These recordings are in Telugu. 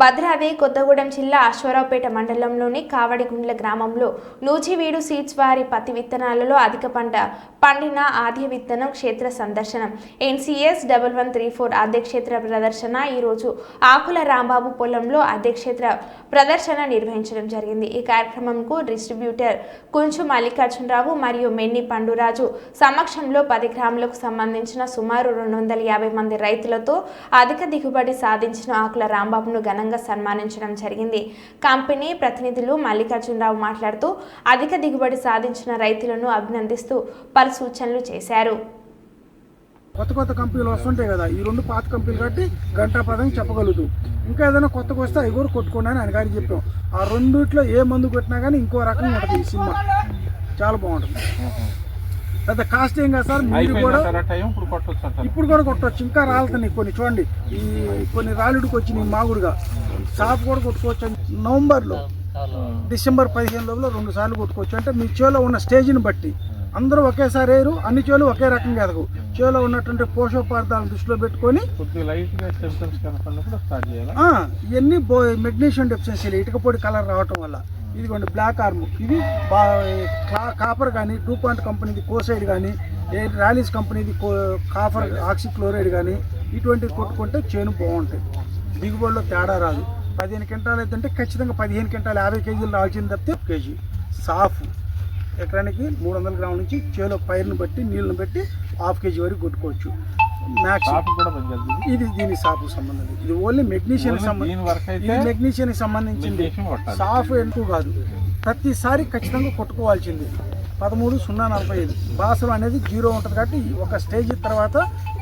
భద్రాద్రి కొత్తగూడెం జిల్లా అశ్వరావుపేట మండలంలోని కావడిగుండ్ల గ్రామంలో నూజివీడు సీడ్స్ వారి పత్తి విత్తనాలలో అధిక పంట పండిన ఆద్య విత్తనం క్షేత్ర సందర్శనం. NCS double one three four అధ్యక్షేత్ర ప్రదర్శన. ఈరోజు ఆకుల రాంబాబు పొలంలో అధ్యక్షేత్ర ప్రదర్శన నిర్వహించడం జరిగింది. ఈ కార్యక్రమంకు డిస్ట్రిబ్యూటర్ కుంచు మల్లికార్జునరావు మరియు మెన్ని పండురాజు సమక్షంలో పది గ్రాములకు సంబంధించిన సుమారు రెండు వందల యాభై మంది రైతులతో అధిక దిగుబడి సాధించిన ఆకుల రాంబాబును ఘనంగా సన్మానించడం జరిగింది. కంపెనీ ప్రతినిధులు మల్లికార్జునరావు మాట్లాడుతూ అధిక దిగుబడి సాధించిన రైతులను అభినందిస్తూ పలు సూచనలు చేశారు. కొత్త కొత్త కంపెనీలు వస్తుంటాయి కదా ఈ రెండు పాత కంపెనీలు కాబట్టి గంటా పదం చెప్పగలుగుతూ. ఇంకా ఏదైనా కొత్తగా వస్తే అవి కూడా కొట్టుకోండి అని ఆయన గారికి చెప్పాం. ఆ రెండిట్లో ఏ మందు కొట్టినా కానీ ఇంకో రకంగా ఉంటుంది ఈ సినిమా. చాలా బాగుంటుంది. పెద్ద కాస్ట్ ఏం కాదు సార్ మీరు కూడా ఇప్పుడు కూడా కొట్టవచ్చు ఇంకా రాలుతున్నాయి కొన్ని. చూడండి ఈ కొన్ని రాలుడికి వచ్చినాయి మాగుడుగా. సాపు కూడా కొట్టుకోవచ్చు నవంబర్లో డిసెంబర్ పదిహేను లోపల రెండు సార్లు కొట్టుకోవచ్చు. అంటే మీ చేలో ఉన్న స్టేజ్ని బట్టి. అందరూ ఒకేసారి వేయరు అన్ని చేలు ఒకే రకంగా ఎదగవు. చేలో ఉన్నటువంటి పోషక పదార్థాలను దృష్టిలో పెట్టుకొని ఇవన్నీ మెగ్నీషియం డెఫిషియన్సీలు ఇటుక పొడి కలర్ రావటం వల్ల. ఇదిగోండి బ్లాక్ ఆర్మ్ ఇది కా- కాపర్ కానీ టూ పాయింట్ కంపెనీది కోసైడ్ కానీ ఏ ర్యాలీస్ కంపెనీది కో కాపర్ ఆక్సిక్లోరైడ్ కానీ ఇటువంటివి కొట్టుకుంటే చేను బాగుంటాయి. దిగుబడిలో తేడా రాదు. పదిహేను క్వింటాలు అయితే ఖచ్చితంగా పదిహేను క్వింటాలు యాభై కేజీలు రావాల్సింది తప్పితే కేజీ. సాఫ్. ఎకరానికి మూడు వందల గ్రాముల నుంచి చేలో పైరుని బట్టి నీళ్ళని బట్టి హాఫ్ కేజీ వరకు కొట్టుకోవచ్చు. మ్యాక్స్ ఇది దీని సాపు సంబంధం. ఇది ఓన్లీ మెగ్నీషియం ఓన్లీ సంబంధం దీని వరకు అయితే ఇది మెగ్నీషియం సంబంధించింది. సాఫ్ ఎక్కువ కాదు? ప్రతిసారి ఖచ్చితంగా కొట్టుకోవాల్సింది. పదమూడు సున్నా నలభై ఐదు. బాసరం అనేది జీరో ఉంటుంది కాబట్టి ఒక స్టేజ్ తర్వాత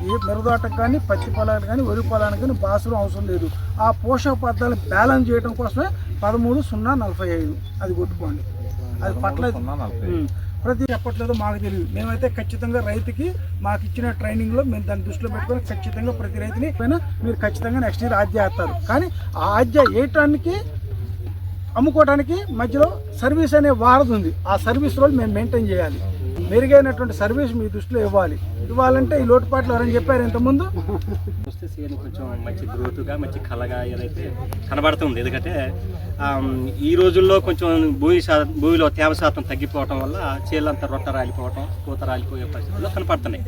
ఏ మెరుదాటకు కానీ పత్తి పొలాలకు కానీ వరి పొలానికి కానీ బాసరం అవసరం లేదు. ఆ పోషక పదార్థాలు బ్యాలెన్స్ చేయడం కోసమే పదమూడు సున్నా నలభై ఐదు. అది కొట్టుకోండి. అది పట్ల. ప్రతి చెప్పట్లేదు మాకు తెలియదు. మేమైతే ఖచ్చితంగా రైతుకి మాకు ఇచ్చిన ట్రైనింగ్లో మేము దాన్ని దృష్టిలో పెట్టుకొని ఖచ్చితంగా ప్రతి రైతుని పైన మీరు ఖచ్చితంగా నెక్స్ట్ ఇయర్ ఆద్య వేస్తారు కానీ ఆ ఆద్య వేయటానికి అమ్ముకోవడానికి మధ్యలో సర్వీస్ అనే వారధి ఉంది. ఆ సర్వీస్ రోజు మేము మెయింటైన్ చేయాలి. మెరుగైనటువంటి సర్వీస్ మీ దృష్టిలో ఇవ్వాలి. ఇవ్వాలంటే ఈ లోటుపాట్లు ఎవరైనా చెప్పారు ఇంతకుముందు? చూస్తే సీఎం కొంచెం మంచి గ్రోత్గా మంచి కళగా ఏదైతే కనబడుతుంది. ఎందుకంటే ఈ రోజుల్లో కొంచెం భూమి భూమిలో తేమ శాతం తగ్గిపోవటం వల్ల చేలంతా రొట్ట రాలిపోవటం పూత రాలిపోయే పరిస్థితుల్లో కనపడుతున్నాయి.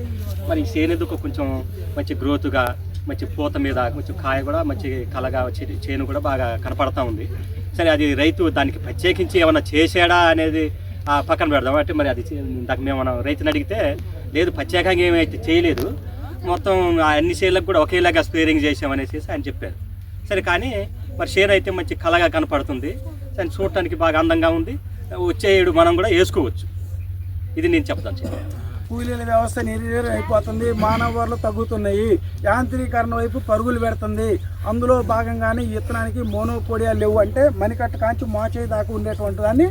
మరి ఈ చేనేందుకు కొంచెం మంచి గ్రోత్గా మంచి పూత మీద కొంచెం కాయ కూడా మంచి కలగా చేను కూడా బాగా కనపడతా ఉంది. సరే అది రైతు దానికి ప్రత్యేకించి ఏమైనా చేసాడా అనేది పక్కన పెడదాం. అంటే మరి అది చే- ఇందాక మేము మనం రైతుని అడిగితే లేదు ప్రత్యేకంగా ఏమైతే చేయలేదు. మొత్తం ఆ అన్ని షేర్లకు కూడా ఒకేలాగా స్పేరింగ్ చేసామనేసి ఆయన చెప్పారు. సరే కానీ మరి షేర్ అయితే మంచి కలగా కనపడుతుంది. సరే చూడటానికి బాగా అందంగా ఉంది. వచ్చే ఏడు మనం కూడా వేసుకోవచ్చు. ఇది నేను చెప్తాను. కూలీల వ్యవస్థ నిర్వీర్యం అయిపోతుంది. మానవ వనరులు తగ్గుతున్నాయి. యాంత్రీకరణ వైపు పరుగులు పెడుతుంది. అందులో భాగంగానే ఇత్తనానికి విత్తనానికి మోనోపోడియా లేవు. అంటే మణికట్టు కాంచి మోచేయి దాకా ఉండేటువంటి దాన్ని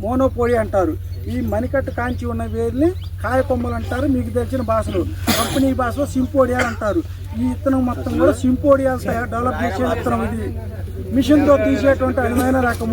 మోనోపోడి అంటారు. ఈ మణికట్టు కాంచి ఉన్న వేరుని కాయకొమ్మలు అంటారు మీకు తెలిసిన భాషలు. కంపెనీ భాషలో సింపోడియాలు అంటారు. ఈ విత్తనం మొత్తం కూడా సింపోడియాలు డెవలప్ చేసే విత్తనం ఇది. మిషన్తో తీసేటువంటి అరుమైన రకము.